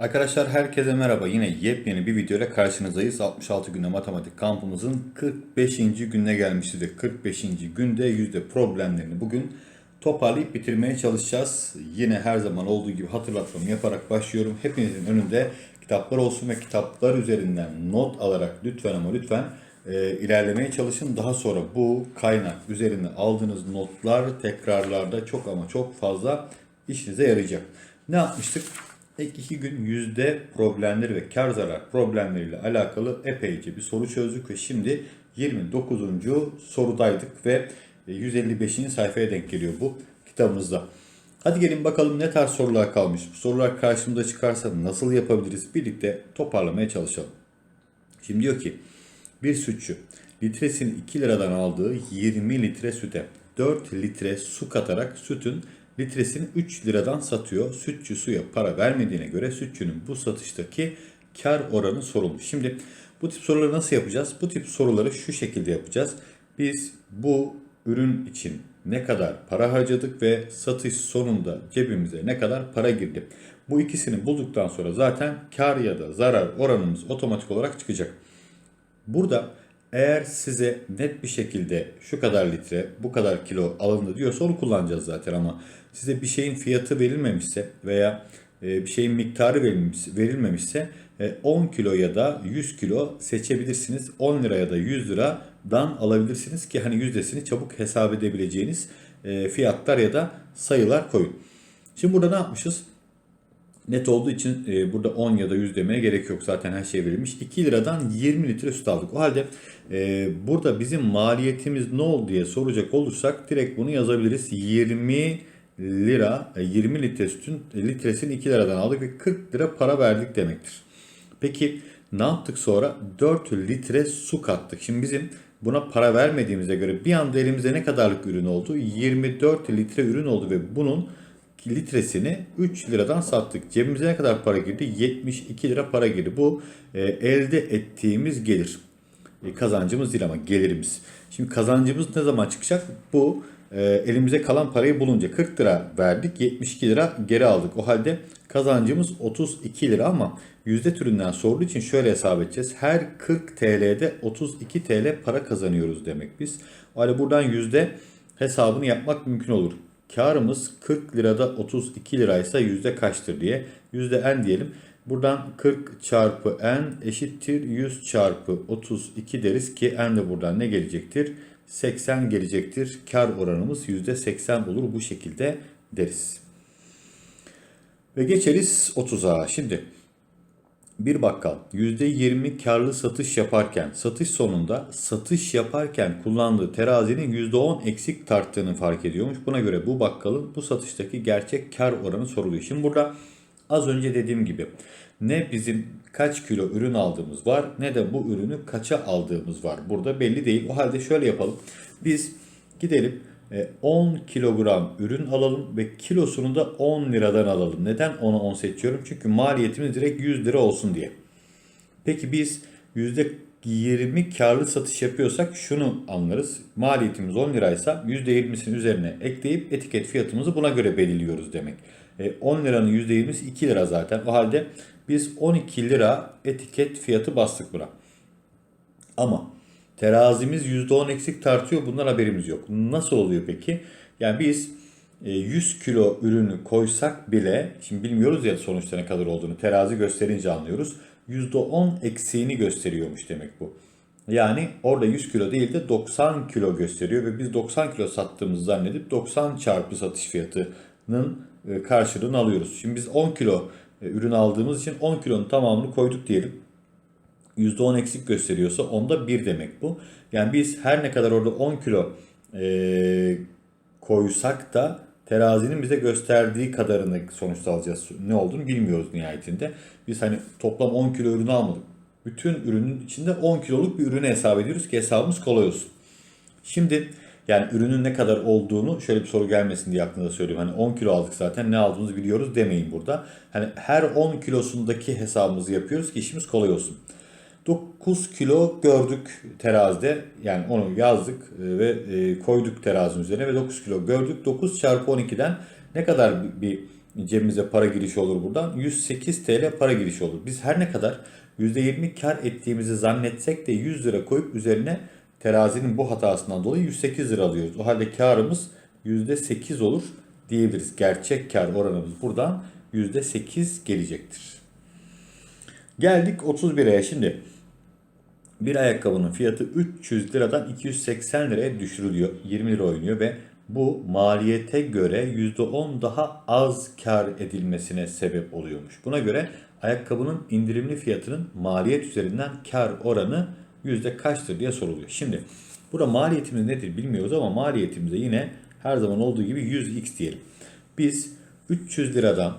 Arkadaşlar herkese merhaba. Yine yepyeni bir video ile karşınızdayız. 66 günde matematik kampımızın 45. gününe gelmişti. 45. günde yüzde problemlerini bugün toparlayıp bitirmeye çalışacağız. Yine her zaman olduğu gibi hatırlatmamı yaparak başlıyorum. Hepinizin önünde kitaplar olsun ve kitaplar üzerinden not alarak lütfen ama lütfen e, ilerlemeye çalışın. Daha sonra bu kaynak üzerine aldığınız notlar tekrarlarda çok ama çok fazla işinize yarayacak. Ne yapmıştık? İlk iki gün yüzde problemleri ve kar zarar problemleriyle alakalı epeyce bir soru çözdük ve şimdi 29. sorudaydık ve 155. sayfaya denk geliyor bu kitabımızda. Hadi gelin bakalım ne tarz sorular kalmış. Bu sorular karşımıza çıkarsa nasıl yapabiliriz? Birlikte toparlamaya çalışalım. Şimdi diyor ki bir sütçü litresini 2 liradan aldığı 20 litre süte 4 litre su katarak sütün litresini 3 liradan satıyor. Sütçü suya para vermediğine göre sütçünün bu satıştaki kar oranı sorulmuş. Şimdi bu tip soruları nasıl yapacağız? Bu tip soruları şu şekilde yapacağız. Biz bu ürün için ne kadar para harcadık ve satış sonunda cebimize ne kadar para girdi. Bu ikisini bulduktan sonra zaten kar ya da zarar oranımız otomatik olarak çıkacak. Burada eğer size net bir şekilde şu kadar litre, bu kadar kilo alındı diyorsa onu kullanacağız zaten ama size bir şeyin fiyatı verilmemişse veya e, bir şeyin miktarı verilmemiş- verilmemişse e, 10 kilo ya da 100 kilo seçebilirsiniz. 10 lira ya da 100 liradan alabilirsiniz ki hani yüzdesini çabuk hesap edebileceğiniz e, fiyatlar ya da sayılar koyun. Şimdi burada ne yapmışız? Net olduğu için e, burada 10 ya da 100 demeye gerek yok. Zaten her şey verilmiş. 2 liradan 20 litre süt aldık. O halde e, burada bizim maliyetimiz ne oldu diye soracak olursak direkt bunu yazabiliriz. 20 lira, e, 20 litre sütün e, litresini 2 liradan aldık ve 40 lira para verdik demektir. Peki ne yaptık sonra? 4 litre su kattık. Şimdi bizim buna para vermediğimize göre bir anda elimize ne kadarlık ürün oldu? 24 litre ürün oldu ve bunun litresini 3 liradan sattık. Cebimize ne kadar para girdi? 72 lira para girdi. Bu e, elde ettiğimiz gelir. E, kazancımız değil ama gelirimiz. Şimdi kazancımız ne zaman çıkacak? Bu e, elimize kalan parayı bulunca 40 lira verdik 72 lira geri aldık. O halde kazancımız 32 lira ama yüzde türünden sorduğu için şöyle hesap edeceğiz. Her 40 TL'de 32 TL para kazanıyoruz demek biz. O halde buradan yüzde hesabını yapmak mümkün olur. Karımız 40 lirada 32 liraysa yüzde kaçtır diye. Yüzde n diyelim. Buradan 40 çarpı n eşittir 100 çarpı 32 deriz ki n de buradan ne gelecektir? 80 gelecektir. Kar oranımız yüzde 80 olur bu şekilde deriz. Ve geçeriz 30'a. Şimdi bir bakkal %20 karlı satış yaparken satış sonunda satış yaparken kullandığı terazinin %10 eksik tarttığını fark ediyormuş. Buna göre bu bakkalın bu satıştaki gerçek kar oranı soruluyor. Şimdi burada az önce dediğim gibi ne bizim kaç kilo ürün aldığımız var ne de bu ürünü kaça aldığımız var. Burada belli değil. O halde şöyle yapalım. Biz gidelim 10 kilogram ürün alalım ve kilosunu da 10 liradan alalım. Neden 10'a 10 seçiyorum? Çünkü maliyetimiz direkt 100 lira olsun diye. Peki biz %20 karlı satış yapıyorsak şunu anlarız. Maliyetimiz 10 liraysa %20'sini üzerine ekleyip etiket fiyatımızı buna göre belirliyoruz demek. E, 10 liranın %20'si 2 lira zaten. O halde biz 12 lira etiket fiyatı bastık buna. Ama terazimiz %10 eksik tartıyor. Bundan haberimiz yok. Nasıl oluyor peki? Yani biz e, 100 kilo ürünü koysak bile, şimdi bilmiyoruz ya sonuçta ne kadar olduğunu, terazi gösterince anlıyoruz. %10 eksiğini gösteriyormuş demek bu. Yani orada 100 kilo değil de 90 kilo gösteriyor ve biz 90 kilo sattığımızı zannedip 90 çarpı satış fiyatının e, karşılığını alıyoruz. Şimdi biz 10 kilo e, ürün aldığımız için 10 kilonun tamamını koyduk diyelim. %10 eksik gösteriyorsa onda 1 demek bu. Yani biz her ne kadar orada 10 kilo e, koysak da terazinin bize gösterdiği kadarını sonuçta alacağız. Ne olduğunu bilmiyoruz nihayetinde. Biz hani toplam 10 kilo ürün almadık. Bütün ürünün içinde 10 kiloluk bir ürünü hesap ediyoruz ki hesabımız kolay olsun. Şimdi yani ürünün ne kadar olduğunu şöyle bir soru gelmesin diye aklınıza söyleyeyim. Hani 10 kilo aldık zaten ne aldığımızı biliyoruz demeyin burada. Hani her 10 kilosundaki hesabımızı yapıyoruz ki işimiz kolay olsun. 9 kilo gördük terazide. Yani onu yazdık e, ve e, koyduk terazinin üzerine ve 9 kilo gördük. 9 çarpı 12'den ne kadar bir cebimize para girişi olur buradan. 108 TL para girişi olur. Biz her ne kadar %20 kar ettiğimizi zannetsek de 100 lira koyup üzerine terazinin bu hatasından dolayı 108 lira alıyoruz. O halde karımız %8 olur diyebiliriz. Gerçek kar oranımız buradan %8 gelecektir. Geldik 31'e şimdi. Bir ayakkabının fiyatı 300 liradan 280 liraya düşürülüyor. 20 lira oynuyor ve bu maliyete göre %10 daha az kar edilmesine sebep oluyormuş. Buna göre ayakkabının indirimli fiyatının maliyet üzerinden kar oranı yüzde kaçtır diye soruluyor. Şimdi burada maliyetimiz nedir bilmiyoruz ama maliyetimize yine her zaman olduğu gibi 100x diyelim. Biz 300 liradan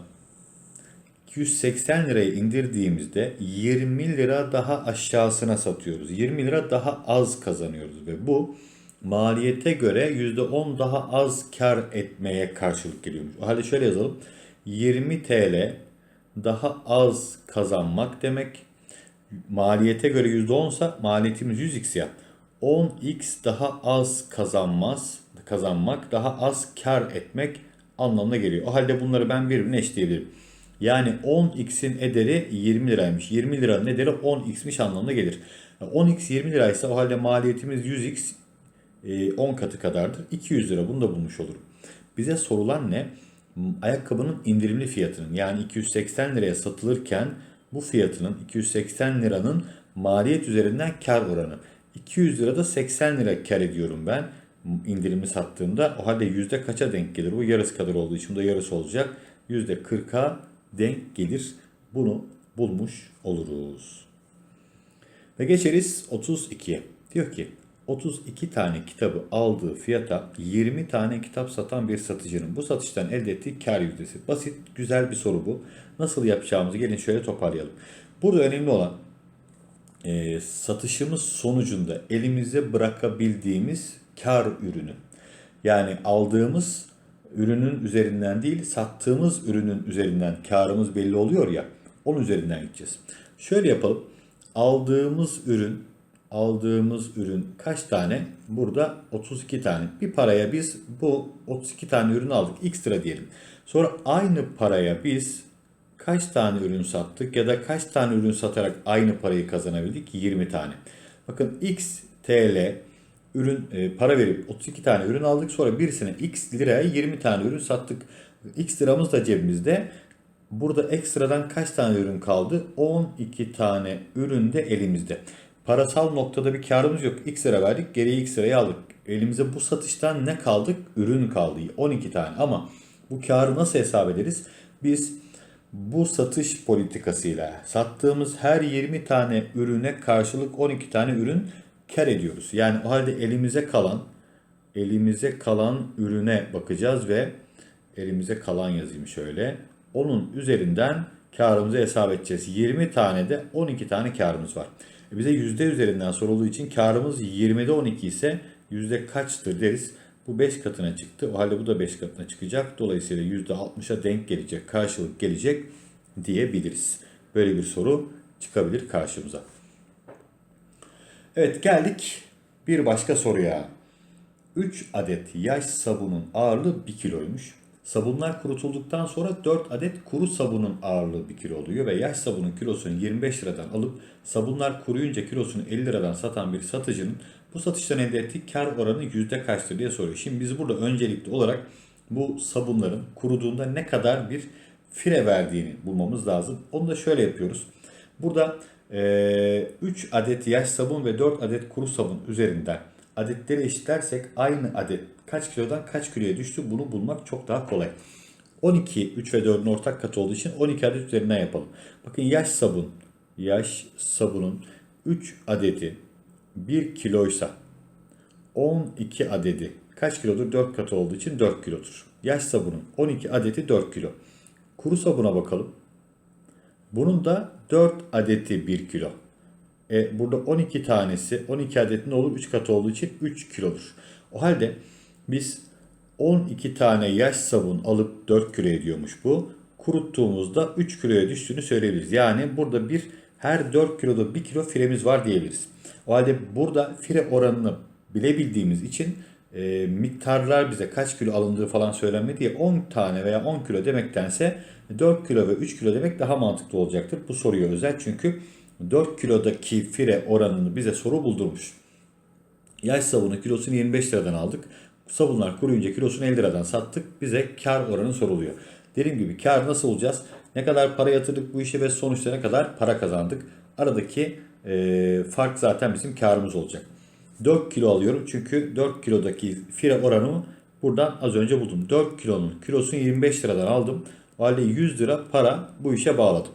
180 liraya indirdiğimizde 20 lira daha aşağısına satıyoruz. 20 lira daha az kazanıyoruz ve bu maliyete göre %10 daha az kar etmeye karşılık geliyormuş. O halde şöyle yazalım. 20 TL daha az kazanmak demek. Maliyete göre %10 ise maliyetimiz 100x ya. 10x daha az kazanmaz, kazanmak, daha az kar etmek anlamına geliyor. O halde bunları ben birbirine eşleyebilirim. Yani 10x'in ederi 20 liraymış. 20 liranın ederi 10x'miş anlamına gelir. 10x 20 liraysa o halde maliyetimiz 100x 10 katı kadardır. 200 lira bunu da bulmuş olurum. Bize sorulan ne? Ayakkabının indirimli fiyatının yani 280 liraya satılırken bu fiyatının 280 liranın maliyet üzerinden kar oranı. 200 lirada 80 lira kar ediyorum ben indirimli sattığımda. O halde yüzde kaça denk gelir? Bu yarısı kadar olduğu için de yarısı olacak. Yüzde 40'a denk gelir. Bunu bulmuş oluruz. Ve geçeriz 32'ye. Diyor ki 32 tane kitabı aldığı fiyata 20 tane kitap satan bir satıcının bu satıştan elde ettiği kar yüzdesi. Basit, güzel bir soru bu. Nasıl yapacağımızı gelin şöyle toparlayalım. Burada önemli olan e, satışımız sonucunda elimize bırakabildiğimiz kar ürünü. Yani aldığımız ürünün üzerinden değil sattığımız ürünün üzerinden karımız belli oluyor ya onun üzerinden gideceğiz. Şöyle yapalım. Aldığımız ürün aldığımız ürün kaç tane? Burada 32 tane. Bir paraya biz bu 32 tane ürün aldık. X lira diyelim. Sonra aynı paraya biz kaç tane ürün sattık ya da kaç tane ürün satarak aynı parayı kazanabildik? 20 tane. Bakın X TL ürün e, para verip 32 tane ürün aldık. Sonra birisine X liraya 20 tane ürün sattık. X liramız da cebimizde. Burada ekstradan kaç tane ürün kaldı? 12 tane ürün de elimizde. Parasal noktada bir karımız yok. X lira verdik, geriye X lirayı aldık. Elimize bu satıştan ne kaldık? Ürün kaldı. 12 tane ama bu karı nasıl hesap ederiz? Biz bu satış politikasıyla sattığımız her 20 tane ürüne karşılık 12 tane ürün kar ediyoruz. Yani o halde elimize kalan elimize kalan ürüne bakacağız ve elimize kalan yazayım şöyle. Onun üzerinden karımızı hesap edeceğiz. 20 tane de 12 tane karımız var. E bize yüzde üzerinden sorulduğu için karımız 20'de 12 ise yüzde kaçtır deriz. Bu 5 katına çıktı. O halde bu da 5 katına çıkacak. Dolayısıyla yüzde 60'a denk gelecek, karşılık gelecek diyebiliriz. Böyle bir soru çıkabilir karşımıza. Evet geldik bir başka soruya. 3 adet yaş sabunun ağırlığı 1 kiloymuş. Sabunlar kurutulduktan sonra 4 adet kuru sabunun ağırlığı 1 kilo oluyor ve yaş sabunun kilosunu 25 liradan alıp sabunlar kuruyunca kilosunu 50 liradan satan bir satıcının bu satıştan elde ettiği kar oranı yüzde kaçtır diye soruyor. Şimdi biz burada öncelikli olarak bu sabunların kuruduğunda ne kadar bir fire verdiğini bulmamız lazım. Onu da şöyle yapıyoruz. Burada 3 adet yaş sabun ve 4 adet kuru sabun üzerinden adetleri eşitlersek aynı adet kaç kilodan kaç kiloya düştü bunu bulmak çok daha kolay. 12, 3 ve 4'ün ortak katı olduğu için 12 adet üzerinden yapalım. Bakın yaş sabun, yaş sabunun 3 adeti 1 kiloysa 12 adedi kaç kilodur? 4 katı olduğu için 4 kilodur. Yaş sabunun 12 adeti 4 kilo. Kuru sabuna bakalım. Bunun da 4 adeti 1 kilo. E, burada 12 tanesi 12 adet ne olur? 3 katı olduğu için 3 kilodur. O halde biz 12 tane yaş sabun alıp 4 kilo ediyormuş bu. Kuruttuğumuzda 3 kiloya düştüğünü söyleyebiliriz. Yani burada bir her 4 kiloda 1 kilo firemiz var diyebiliriz. O halde burada fire oranını bilebildiğimiz için e, miktarlar bize kaç kilo alındığı falan söylenmedi ya 10 tane veya 10 kilo demektense 4 kilo ve 3 kilo demek daha mantıklı olacaktır. Bu soruya özel çünkü 4 kilodaki fire oranını bize soru buldurmuş. Yaş sabunu kilosunu 25 liradan aldık. Sabunlar kuruyunca kilosunu 50 liradan sattık. Bize kar oranı soruluyor. Dediğim gibi kar nasıl olacağız? Ne kadar para yatırdık bu işe ve sonuçta ne kadar para kazandık? Aradaki e, fark zaten bizim karımız olacak. 4 kilo alıyorum çünkü 4 kilodaki fire oranımı buradan az önce buldum. 4 kilonun kilosunu 25 liradan aldım. O halde 100 lira para bu işe bağladım.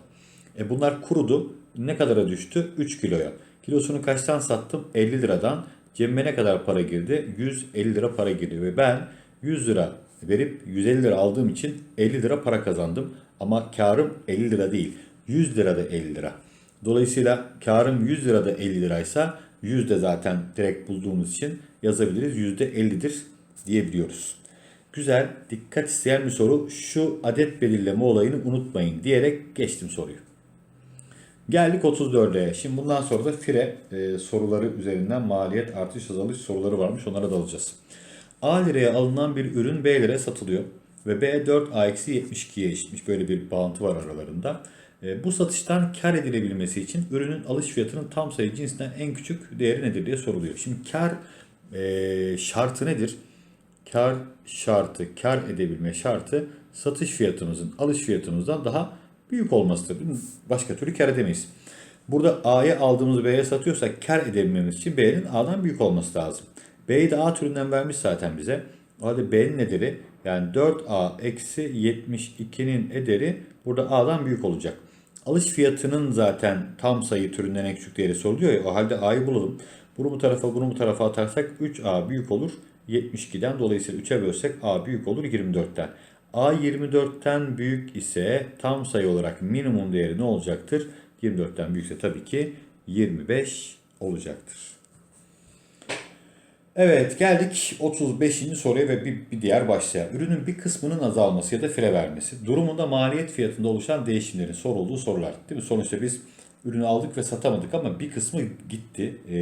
E bunlar kurudu. Ne kadara düştü? 3 kiloya. Kilosunu kaçtan sattım? 50 liradan. Cebime ne kadar para girdi? 150 lira para girdi ve ben 100 lira verip 150 lira aldığım için 50 lira para kazandım. Ama karım 50 lira değil. 100 lira da 50 lira. Dolayısıyla karım 100 lira da 50 liraysa 100 de zaten direkt bulduğumuz için yazabiliriz. %50'dir diyebiliyoruz. Güzel, dikkat isteyen bir soru. Şu adet belirleme olayını unutmayın diyerek geçtim soruyu. Geldik 34'e. Şimdi bundan sonra da fire e, soruları üzerinden maliyet artış azalış soruları varmış. Onlara da alacağız. A liraya alınan bir ürün B liraya satılıyor. Ve B 4A-72'ye eşitmiş. Böyle bir bağıntı var aralarında. E, bu satıştan kar edilebilmesi için ürünün alış fiyatının tam sayı cinsinden en küçük değeri nedir diye soruluyor. Şimdi kar e, şartı nedir? Kar şartı, kar edebilme şartı satış fiyatımızın alış fiyatımızdan daha büyük olmasıdır. Başka türlü kar edemeyiz. Burada A'ya aldığımız B'ye satıyorsak kar edebilmemiz için B'nin A'dan büyük olması lazım. B'yi de A türünden vermiş zaten bize. O halde B'nin ederi yani 4A eksi 72'nin ederi burada A'dan büyük olacak. Alış fiyatının zaten tam sayı türünden en küçük değeri soruluyor ya. O halde A'yı bulalım. Bunu bu tarafa bunu bu tarafa atarsak 3A büyük olur 72'den. Dolayısıyla 3'e bölsek A büyük olur 24'ten. A 24'ten büyük ise tam sayı olarak minimum değeri ne olacaktır? 24'ten büyükse tabii ki 25 olacaktır. Evet geldik 35. soruya ve bir, bir diğer başlığa. Ürünün bir kısmının azalması ya da fire vermesi. Durumunda maliyet fiyatında oluşan değişimlerin sorulduğu sorular. Değil mi? Sonuçta biz ürünü aldık ve satamadık ama bir kısmı gitti. E,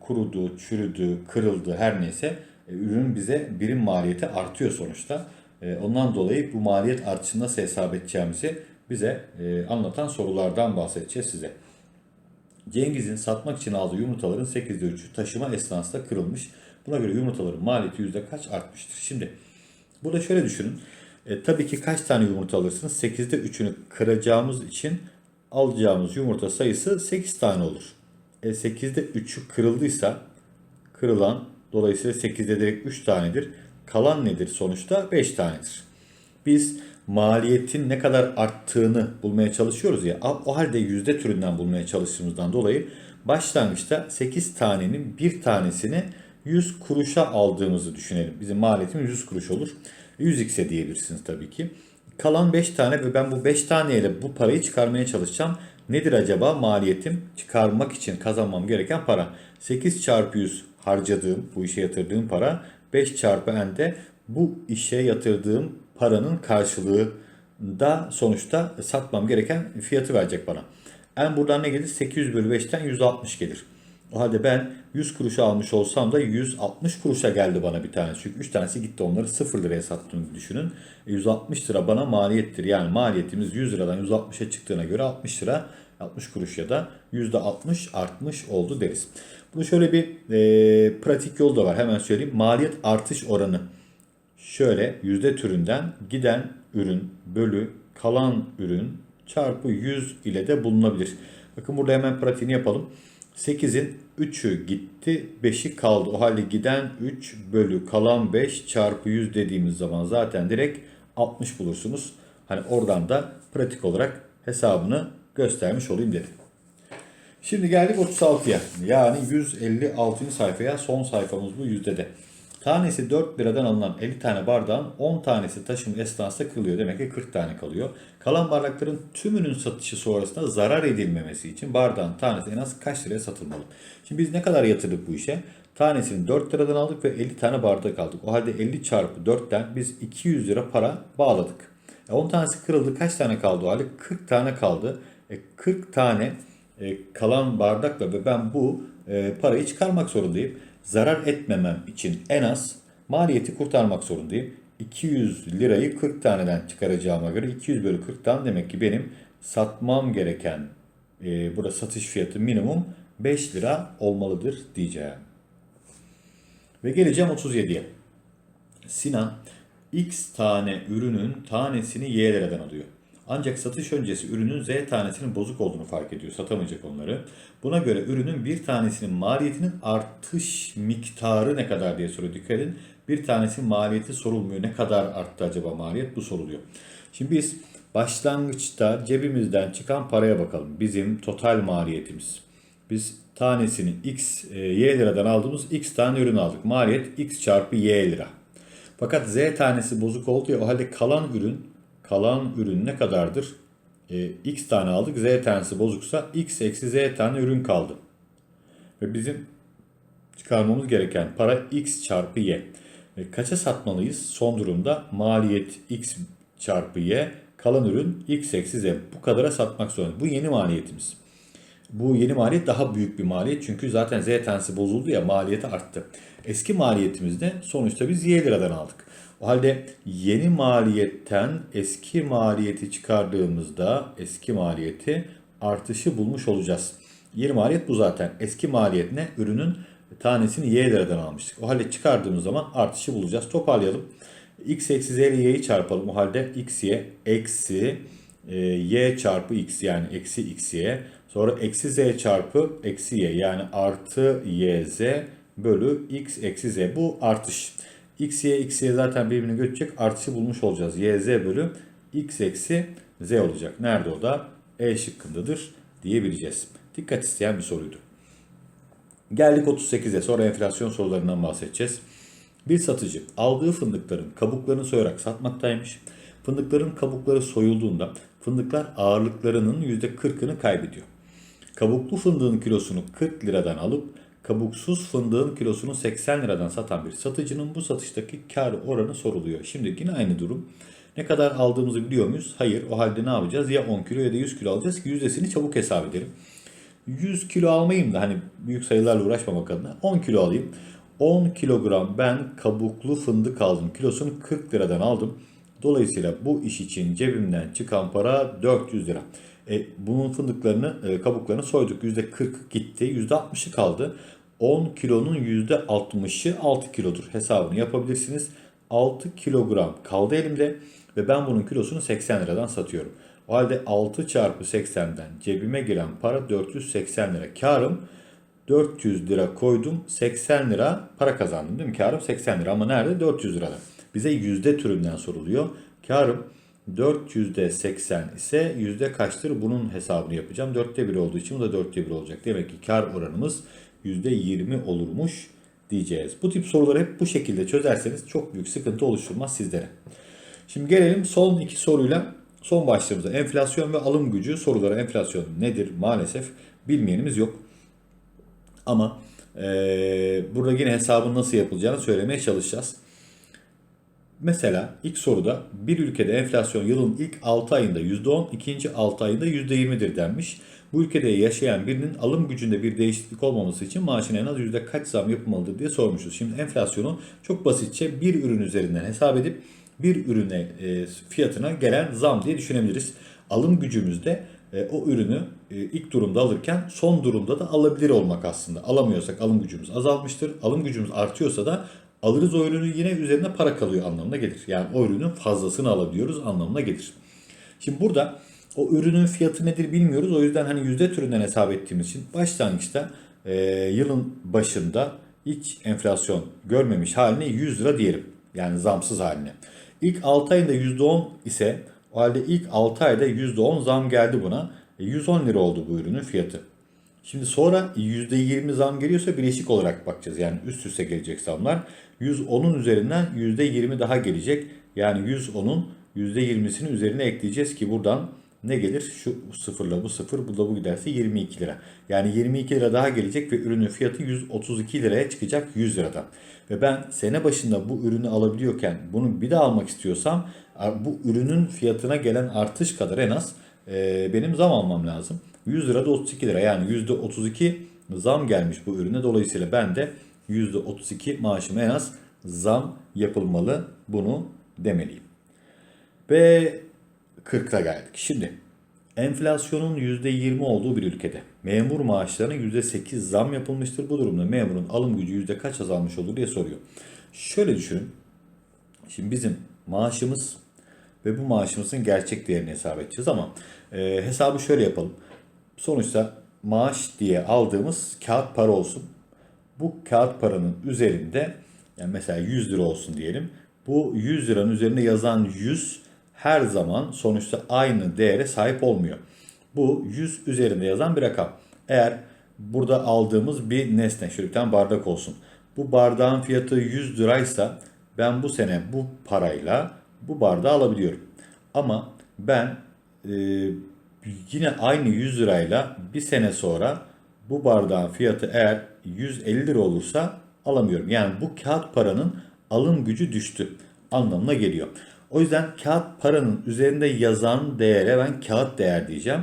kurudu, çürüdü, kırıldı her neyse. E, ürün bize birim maliyeti artıyor sonuçta. E, ondan dolayı bu maliyet artışını nasıl hesap edeceğimizi bize e, anlatan sorulardan bahsedeceğiz size. Cengiz'in satmak için aldığı yumurtaların 8'de 3'ü taşıma esnasında kırılmış. Buna göre yumurtaların maliyeti yüzde kaç artmıştır? Şimdi burada şöyle düşünün. E, tabii ki kaç tane yumurta alırsınız? 8'de 3'ünü kıracağımız için alacağımız yumurta sayısı 8 tane olur. E, 8'de 3'ü kırıldıysa kırılan dolayısıyla 8'de direkt 3 tanedir. Kalan nedir sonuçta? 5 tanedir. Biz maliyetin ne kadar arttığını bulmaya çalışıyoruz ya. O halde yüzde türünden bulmaya çalıştığımızdan dolayı başlangıçta 8 tanenin bir tanesini 100 kuruşa aldığımızı düşünelim. Bizim maliyetimiz 100 kuruş olur. 100x'e diyebilirsiniz tabii ki. Kalan 5 tane ve ben bu 5 taneyle bu parayı çıkarmaya çalışacağım. Nedir acaba maliyetim? Çıkarmak için kazanmam gereken para. 8 çarpı 100 harcadığım, bu işe yatırdığım para 5 çarpı n de bu işe yatırdığım paranın karşılığı da sonuçta satmam gereken fiyatı verecek bana. En buradan ne gelir? 800 bölü 5'ten 160 gelir. O halde ben 100 kuruşa almış olsam da 160 kuruşa geldi bana bir tanesi. Çünkü 3 tanesi gitti onları 0 liraya sattığını düşünün. E 160 lira bana maliyettir. Yani maliyetimiz 100 liradan 160'a çıktığına göre 60 lira 60 kuruş ya da %60 artmış oldu deriz. Bunu şöyle bir e, pratik yol da var hemen söyleyeyim. Maliyet artış oranı şöyle yüzde türünden giden ürün bölü kalan ürün çarpı 100 ile de bulunabilir. Bakın burada hemen pratiğini yapalım. 8'in 3'ü gitti 5'i kaldı. O halde giden 3 bölü kalan 5 çarpı 100 dediğimiz zaman zaten direkt 60 bulursunuz. Hani oradan da pratik olarak hesabını göstermiş olayım dedim. Şimdi geldik 36'ya. Yani 156. sayfaya son sayfamız bu yüzde de. Tanesi 4 liradan alınan 50 tane bardağın 10 tanesi taşım esnasında kırılıyor. Demek ki 40 tane kalıyor. Kalan bardakların tümünün satışı sonrasında zarar edilmemesi için bardağın tanesi en az kaç liraya satılmalı? Şimdi biz ne kadar yatırdık bu işe? Tanesini 4 liradan aldık ve 50 tane bardak aldık. O halde 50 çarpı 4'ten biz 200 lira para bağladık. E 10 tanesi kırıldı. Kaç tane kaldı o halde? 40 tane kaldı. E 40 tane e, kalan bardakla ve ben bu e, parayı çıkarmak zorundayım zarar etmemem için en az maliyeti kurtarmak zorundayım. 200 lirayı 40 taneden çıkaracağıma göre 200 bölü 40'tan demek ki benim satmam gereken e, burada satış fiyatı minimum 5 lira olmalıdır diyeceğim. Ve geleceğim 37'ye. Sinan X tane ürünün tanesini Y liradan alıyor. Ancak satış öncesi ürünün Z tanesinin bozuk olduğunu fark ediyor. Satamayacak onları. Buna göre ürünün bir tanesinin maliyetinin artış miktarı ne kadar diye soruyor. Dikkat edin. Bir tanesinin maliyeti sorulmuyor. Ne kadar arttı acaba maliyet? Bu soruluyor. Şimdi biz başlangıçta cebimizden çıkan paraya bakalım. Bizim total maliyetimiz. Biz tanesini X, e, Y liradan aldığımız X tane ürün aldık. Maliyet X çarpı Y lira. Fakat Z tanesi bozuk oldu ya o halde kalan ürün kalan ürün ne kadardır? E, X tane aldık. Z tanesi bozuksa X eksi Z tane ürün kaldı. Ve bizim çıkarmamız gereken para X çarpı Y. Ve kaça satmalıyız? Son durumda maliyet X çarpı Y. Kalan ürün X eksi Z. Bu kadara satmak zorunda. Bu yeni maliyetimiz. Bu yeni maliyet daha büyük bir maliyet çünkü zaten Z tanesi bozuldu ya maliyeti arttı. Eski maliyetimizde sonuçta biz Y liradan aldık. O halde yeni maliyetten eski maliyeti çıkardığımızda eski maliyeti artışı bulmuş olacağız. Yeni maliyet bu zaten. Eski maliyet ne? Ürünün tanesini Y liradan almıştık. O halde çıkardığımız zaman artışı bulacağız. Toparlayalım. X eksi Z ile Y'yi çarpalım. O halde X Y eksi e, Y çarpı X yani eksi X Y. Sonra eksi Z çarpı eksi Y yani artı Y Z bölü X eksi Z. Bu artış. X, Y, X, Y zaten birbirini götürecek. Artışı bulmuş olacağız. Y, Z bölü X eksi Z olacak. Nerede o da? E şıkkındadır diyebileceğiz. Dikkat isteyen bir soruydu. Geldik 38'e. Sonra enflasyon sorularından bahsedeceğiz. Bir satıcı aldığı fındıkların kabuklarını soyarak satmaktaymış. Fındıkların kabukları soyulduğunda fındıklar ağırlıklarının %40'ını kaybediyor. Kabuklu fındığın kilosunu 40 liradan alıp kabuksuz fındığın kilosunu 80 liradan satan bir satıcının bu satıştaki kar oranı soruluyor. Şimdi yine aynı durum. Ne kadar aldığımızı biliyor muyuz? Hayır. O halde ne yapacağız? Ya 10 kilo ya da 100 kilo alacağız ki yüzdesini çabuk hesap edelim. 100 kilo almayayım da hani büyük sayılarla uğraşmamak adına 10 kilo alayım. 10 kilogram ben kabuklu fındık aldım. Kilosunu 40 liradan aldım. Dolayısıyla bu iş için cebimden çıkan para 400 lira. E, bunun fındıklarını, e, kabuklarını soyduk. %40 gitti. %60'ı kaldı. 10 kilonun %60'ı 6 kilodur. Hesabını yapabilirsiniz. 6 kilogram kaldı elimde ve ben bunun kilosunu 80 liradan satıyorum. O halde 6 çarpı 80'den cebime giren para 480 lira. Karım 400 lira koydum 80 lira para kazandım değil mi? Karım 80 lira ama nerede? 400 lirada. Bize yüzde türünden soruluyor. Karım 400'de 80 ise yüzde kaçtır? Bunun hesabını yapacağım. 4'te 1 olduğu için bu da 4'te 1 olacak. Demek ki kar oranımız %20 olurmuş diyeceğiz. Bu tip soruları hep bu şekilde çözerseniz çok büyük sıkıntı oluşturmaz sizlere. Şimdi gelelim son iki soruyla son başlığımıza. Enflasyon ve alım gücü sorulara enflasyon nedir maalesef bilmeyenimiz yok. Ama ee, burada yine hesabın nasıl yapılacağını söylemeye çalışacağız. Mesela ilk soruda bir ülkede enflasyon yılın ilk 6 ayında %10, ikinci 6 ayında %20'dir denmiş. Bu ülkede yaşayan birinin alım gücünde bir değişiklik olmaması için maaşına en az yüzde kaç zam yapılmalıdır diye sormuşuz. Şimdi enflasyonu çok basitçe bir ürün üzerinden hesap edip bir ürüne e, fiyatına gelen zam diye düşünebiliriz. Alım gücümüzde e, o ürünü e, ilk durumda alırken son durumda da alabilir olmak aslında. Alamıyorsak alım gücümüz azalmıştır. Alım gücümüz artıyorsa da alırız o ürünü yine üzerine para kalıyor anlamına gelir. Yani o ürünün fazlasını alabiliyoruz anlamına gelir. Şimdi burada o ürünün fiyatı nedir bilmiyoruz. O yüzden hani yüzde türünden hesap ettiğimiz için başlangıçta e, yılın başında ilk enflasyon görmemiş haline 100 lira diyelim. Yani zamsız haline. İlk 6 ayında %10 ise o halde ilk 6 ayda %10 zam geldi buna. E, 110 lira oldu bu ürünün fiyatı. Şimdi sonra %20 zam geliyorsa bileşik olarak bakacağız. Yani üst üste gelecek zamlar. 110'un üzerinden %20 daha gelecek. Yani 110'un %20'sini üzerine ekleyeceğiz ki buradan ne gelir? Şu sıfırla bu sıfır, bu da bu giderse 22 lira. Yani 22 lira daha gelecek ve ürünün fiyatı 132 liraya çıkacak 100 liradan. Ve ben sene başında bu ürünü alabiliyorken bunu bir daha almak istiyorsam bu ürünün fiyatına gelen artış kadar en az e, benim zam almam lazım. 100 lira da 32 lira yani %32 zam gelmiş bu ürüne. Dolayısıyla ben de %32 maaşımı en az zam yapılmalı bunu demeliyim. Ve 40'a geldik. Şimdi enflasyonun %20 olduğu bir ülkede memur maaşlarına %8 zam yapılmıştır. Bu durumda memurun alım gücü yüzde kaç azalmış olur diye soruyor. Şöyle düşünün. Şimdi bizim maaşımız ve bu maaşımızın gerçek değerini hesap edeceğiz ama e, hesabı şöyle yapalım. Sonuçta maaş diye aldığımız kağıt para olsun. Bu kağıt paranın üzerinde yani mesela 100 lira olsun diyelim. Bu 100 liranın üzerinde yazan 100 her zaman sonuçta aynı değere sahip olmuyor. Bu 100 üzerinde yazan bir rakam. Eğer burada aldığımız bir nesne, şöyle bir tane bardak olsun. Bu bardağın fiyatı 100 liraysa ben bu sene bu parayla bu bardağı alabiliyorum. Ama ben e, yine aynı 100 lirayla bir sene sonra bu bardağın fiyatı eğer 150 lira olursa alamıyorum. Yani bu kağıt paranın alım gücü düştü anlamına geliyor. O yüzden kağıt paranın üzerinde yazan değere ben kağıt değer diyeceğim.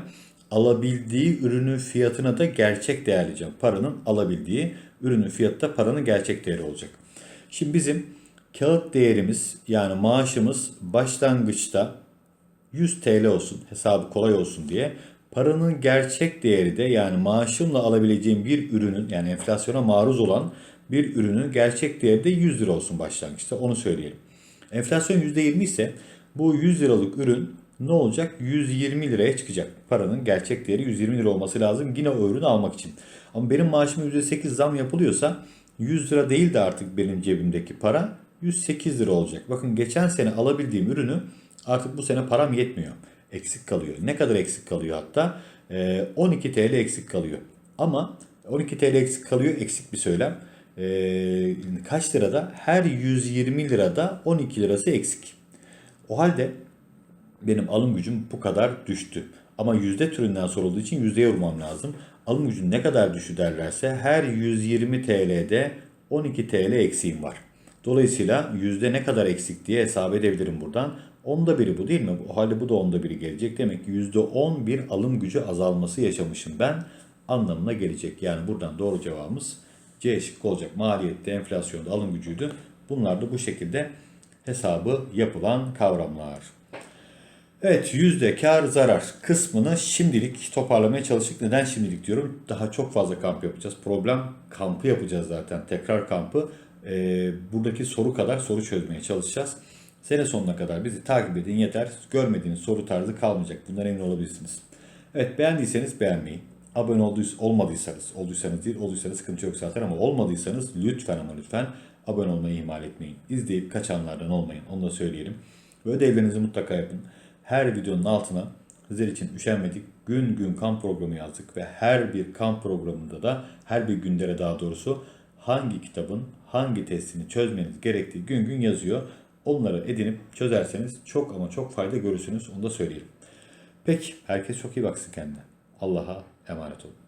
Alabildiği ürünün fiyatına da gerçek değer diyeceğim. Paranın alabildiği ürünün fiyatı da paranın gerçek değeri olacak. Şimdi bizim kağıt değerimiz yani maaşımız başlangıçta 100 TL olsun hesabı kolay olsun diye paranın gerçek değeri de yani maaşımla alabileceğim bir ürünün yani enflasyona maruz olan bir ürünün gerçek değeri de 100 lira olsun başlangıçta onu söyleyelim. Enflasyon %20 ise bu 100 liralık ürün ne olacak? 120 liraya çıkacak. Paranın gerçek değeri 120 lira olması lazım yine o ürünü almak için. Ama benim maaşıma %8 zam yapılıyorsa 100 lira değil de artık benim cebimdeki para 108 lira olacak. Bakın geçen sene alabildiğim ürünü artık bu sene param yetmiyor. Eksik kalıyor. Ne kadar eksik kalıyor hatta? Ee, 12 TL eksik kalıyor. Ama 12 TL eksik kalıyor eksik bir söylem. Ee, kaç lirada? Her 120 lirada 12 lirası eksik. O halde benim alım gücüm bu kadar düştü. Ama yüzde türünden sorulduğu için yüzdeye vurmam lazım. Alım gücü ne kadar düştü derlerse her 120 TL'de 12 TL eksiğim var. Dolayısıyla yüzde ne kadar eksik diye hesap edebilirim buradan. Onda biri bu değil mi? O halde bu da onda biri gelecek. Demek ki yüzde 10 bir alım gücü azalması yaşamışım ben anlamına gelecek. Yani buradan doğru cevabımız C olacak. Maliyette, enflasyonda, alım gücüydü. Bunlar da bu şekilde hesabı yapılan kavramlar. Evet yüzde kar zarar kısmını şimdilik toparlamaya çalıştık. Neden şimdilik diyorum? Daha çok fazla kamp yapacağız. Problem kampı yapacağız zaten. Tekrar kampı. Ee, buradaki soru kadar soru çözmeye çalışacağız. Sene sonuna kadar bizi takip edin yeter. Görmediğiniz soru tarzı kalmayacak. Bundan emin olabilirsiniz. Evet beğendiyseniz beğenmeyi. Abone olduysa, olmadıysanız, olduysanız değil, olduysanız sıkıntı yok zaten ama olmadıysanız lütfen ama lütfen abone olmayı ihmal etmeyin. İzleyip kaçanlardan olmayın. Onu da söyleyelim. Ve ödevlerinizi mutlaka yapın. Her videonun altına sizler için üşenmedik. Gün gün kamp programı yazdık ve her bir kamp programında da her bir gündere daha doğrusu hangi kitabın hangi testini çözmeniz gerektiği gün gün yazıyor. Onları edinip çözerseniz çok ama çok fayda görürsünüz. Onu da söyleyelim. Peki herkes çok iyi baksın kendine. Allah'a أمانة